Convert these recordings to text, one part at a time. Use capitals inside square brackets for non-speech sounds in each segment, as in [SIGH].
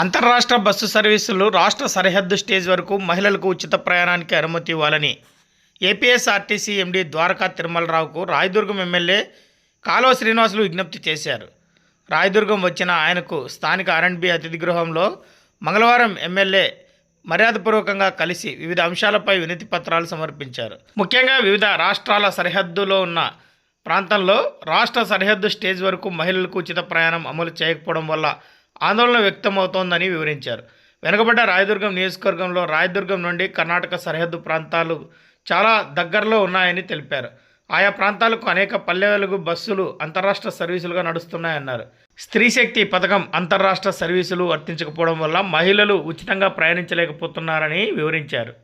అంతర్రాష్ట్ర బస్సు సర్వీసులు రాష్ట్ర సరిహద్దు స్టేజ్ వరకు మహిళలకు ఉచిత ప్రయాణానికి అనుమతి ఇవ్వాలని ఏపీఎస్ఆర్టీసీ ఎండీ ద్వారకా తిరుమలరావుకు రాయదుర్గం ఎమ్మెల్యే కాలువ శ్రీనివాసులు విజ్ఞప్తి చేశారు. రాయదుర్గం వచ్చిన ఆయనకు స్థానిక ఆర్ఎండ్బి అతిథి గృహంలో మంగళవారం ఎమ్మెల్యే మర్యాదపూర్వకంగా కలిసి వివిధ అంశాలపై వినతి పత్రాలు సమర్పించారు. ముఖ్యంగా వివిధ రాష్ట్రాల సరిహద్దులో ఉన్న ప్రాంతంలో రాష్ట్ర సరిహద్దు స్టేజ్ వరకు మహిళలకు ఉచిత ప్రయాణం అమలు చేయకపోవడం వల్ల ఆందోళన వ్యక్తమవుతోందని వివరించారు. వెనుకబడ్డ రాయదుర్గం నియోజకవర్గంలో రాయదుర్గం నుండి కర్ణాటక సరిహద్దు ప్రాంతాలు చాలా దగ్గరలో ఉన్నాయని తెలిపారు. ఆయా ప్రాంతాలకు అనేక పల్లె వెలుగు బస్సులు అంతరాష్ట్ర సర్వీసులుగా నడుస్తున్నాయన్నారు. స్త్రీ శక్తి పథకం అంతర్రాష్ట్ర సర్వీసులు వర్తించకపోవడం వల్ల మహిళలు ఉచితంగా ప్రయాణించలేకపోతున్నారని వివరించారు.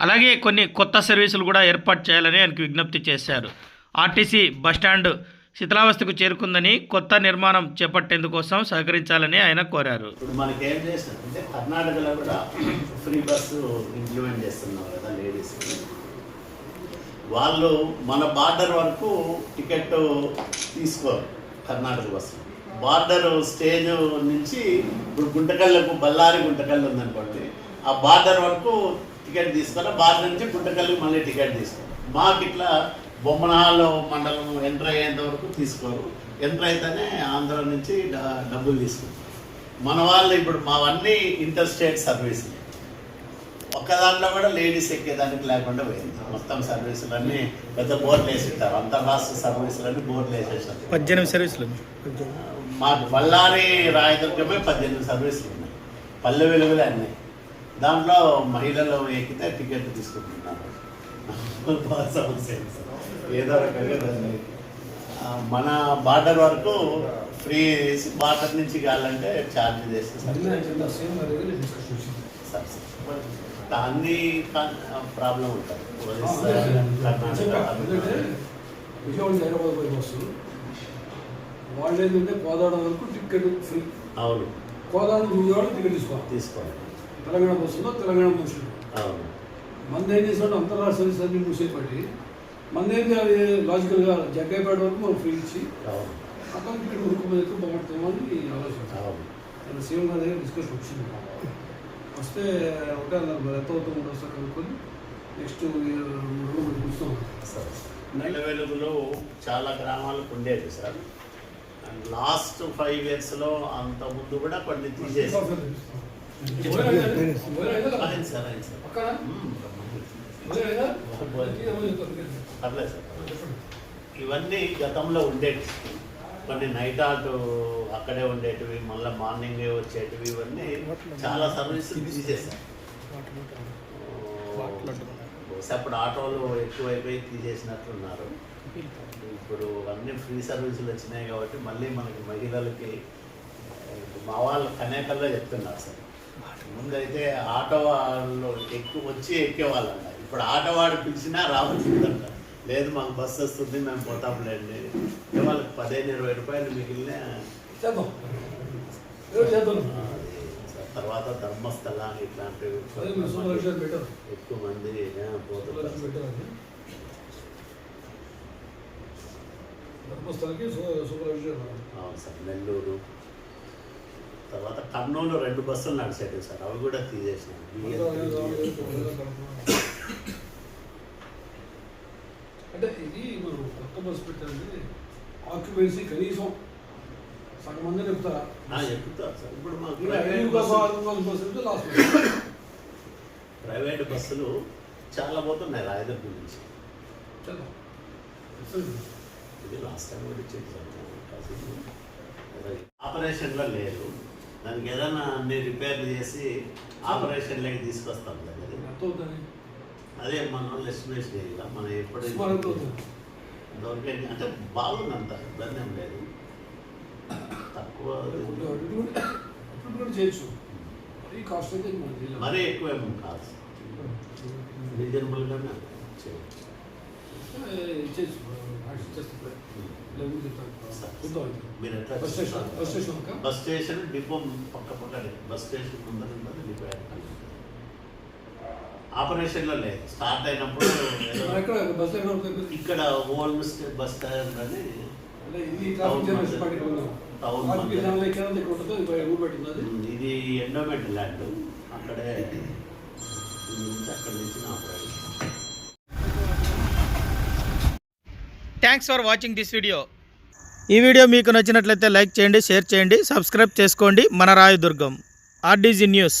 అలాగే కొన్ని కొత్త సర్వీసులు కూడా ఏర్పాటు చేయాలని ఆయనకు విజ్ఞప్తి చేశారు. ఆర్టీసీ బస్టాండ్ శిథిలావస్థకు చేరుకుందని కొత్త నిర్మాణం చేపట్టేందుకోసం సహకరించాలని ఆయన కోరారు. ఇప్పుడు మనకి ఏం చేస్తారంటే కర్ణాటకలో కూడా ఫ్రీ బస్సు ఇంప్లిమెంట్ చేస్తున్నారు కదా లేడీస్. వాళ్ళు మన బార్డర్ వరకు టికెట్ తీసుకోరు కర్ణాటక బస్సు. బార్డర్ స్టేజ్ నుంచి ఇప్పుడు గుంటకల్లకు బళ్ళారి గుంటకల్లు ఉందనుకోండి ఆ బార్డర్ వరకు టికెట్ తీసుకోవాలి బార్డర్ నుంచి గుంటకల్లుకి మళ్ళీ టికెట్ తీసుకోవాలి మాకు ఇట్లా బొమ్మనహాల్లో మండలం ఎంటర్ అయ్యేంత వరకు తీసుకోరు. ఎంటర్ అయితేనే ఆంధ్ర నుంచి డబ్బులు తీసుకుంటారు. మన వాళ్ళు ఇప్పుడు మావన్నీ ఇంటర్ స్టేట్ సర్వీస్ ఒక్క దాంట్లో కూడా లేడీస్ ఎక్కేదానికి లేకుండా పోయింది. మొత్తం సర్వీసులన్నీ పెద్ద బోర్డులు వేసింటారు అంతర్రాష్ట్ర సర్వీసులన్నీ బోర్డులు వేసేసారు. పద్దెనిమిది సర్వీసులు మాకు బళ్ళారి రాయదుర్గమే పద్దెనిమిది సర్వీసులు ఉన్నాయి. పల్లె వెలుగులే అన్నీ. దాంట్లో మహిళలు ఎక్కితే టికెట్ తీసుకుంటున్నారు. [LAUGHS] సమస్య. ఏదో రకంగా మన బార్డర్ వరకు ఫ్రీ చేసి బార్డర్ నుంచి కావాలంటే ఛార్జ్ చేస్తే. Sir sir. సార్. అన్ని ప్రాబ్లం ఉంటుంది విజయవాడ హైదరాబాద్ పోయే బస్సు వాళ్ళు ఏంటంటే కోదాడ వరకు టికెట్ ఫ్రీ. అవును. కోదాడ విజయవాడ టికెట్ తీసుకోవాలి. తీసుకోండి తెలంగాణ బస్సులో తెలంగాణ మనుషులు అవును. మంది ఏం చేసాడు అంతర్రాష్ట్ర సర్వీస్ అన్ని మూసేపట్టి మంది లాజికల్గా జగ్గైపేట వరకు మనం ఫ్రీ ఇచ్చి అక్కడ టికెట్ కొనుక్కోపోతే బాగుంటుందేమో అని ఆలోచన. సీఎం గారి దగ్గర డిస్కషన్ వచ్చింది. వస్తే ఒకటే మరి ఎంత అవుతుంది మూడు వస్తారు కనుక్కొని నెక్స్ట్ రెండు మూడు కూర్చోం సార్. నెల వెలుగులో చాలా గ్రామాలకు ఉండేది సార్. అండ్ లాస్ట్ ఫైవ్ ఇయర్స్లో అంత ముందు కూడా కొన్ని తీసేసి సార్ అయింది సార్. మ్మ్. పర్లేదు సార్. ఇవన్నీ గతంలో ఉండేవి కొన్ని నైట్ అవుట్ అక్కడే ఉండేటివి మళ్ళీ మార్నింగ్ వచ్చేటివి ఇవన్నీ చాలా సర్వీసులు తీసేసాం బహుశా అప్పుడు ఆటోలు ఎక్కువైపోయి తీసేసినట్లున్నారు ఇప్పుడు అన్ని ఫ్రీ సర్వీసులు వచ్చినాయి కాబట్టి మళ్ళీ మనకి మహిళలకి మా వాళ్ళు కనేకల్లో చెప్తున్నారు సార్. ముందైతే ఆటో వాళ్ళు ఎక్కువ వచ్చి ఎక్కేవాళ్ళంట. ఇప్పుడు ఆటో వాడు పిలిచినా రావాల్సిందంట లేదు మాకు బస్సు వస్తుంది మేము పోతాంలేండి వాళ్ళకి పదిహేను ఇరవై రూపాయలు మిగిలిన తర్వాత ధర్మస్థల ఇట్లాంటివి ఎక్కువ మంది పోతున్నారు అవును సార్ నెల్లూరు తర్వాత కర్నూలు రెండు బస్సులు నడిచేవి సార్ అవి కూడా తీసేసినాం అంటే ఇది మనం కొత్త బస్సు పెట్టాలంటే ఆక్యుపెన్సీ కనీసం సగం మంది చెప్తారా? ఎక్కుతారు సార్ ఇప్పుడు మాకు లాస్ట్ ప్రైవేట్ బస్సులు చాలా పోతున్నాయి రాయదుర్గం నుంచి. ఇది లాస్ట్ టైం కూడా ఇచ్చేది సార్ ఆపరేషన్లో లేదు దానికి ఏదైనా అన్ని రిపేర్లు చేసి ఆపరేషన్లోకి తీసుకొస్తాం కదా అది. మన ఎస్టిమేషన్ వేయాలి మనం ఎప్పుడు సుమారు ఎంత అవుతుంది దొరికేది అంటే బాగుందంత ఇబ్బంది ఏం లేదు. తక్కువ చేయొచ్చు. మరీ ఎక్కువ ఏమి కాదు. రీజనబుల్గానే చేయొచ్చు. బస్ స్టేషన్ డిపో పక్క పక్కనే. బస్ స్టేషన్ ముందర డిపో. ఆపరేషన్లో లేదు. స్టార్ట్ అయినప్పుడు బస్ ఇక్కడ ఓల్డ్ బస్ స్టాండ్ అని అంటే ఇది ఎండోమెంట్ ల్యాండ్. అక్కడే అక్కడి నుంచి thanks for watching this video ఈ వీడియో మీకు నచ్చినట్లయితే లైక్ చేయండి షేర్ చేయండి సబ్స్క్రైబ్ చేసుకోండి. మన రాయదుర్గం ఆర్డీజీ న్యూస్.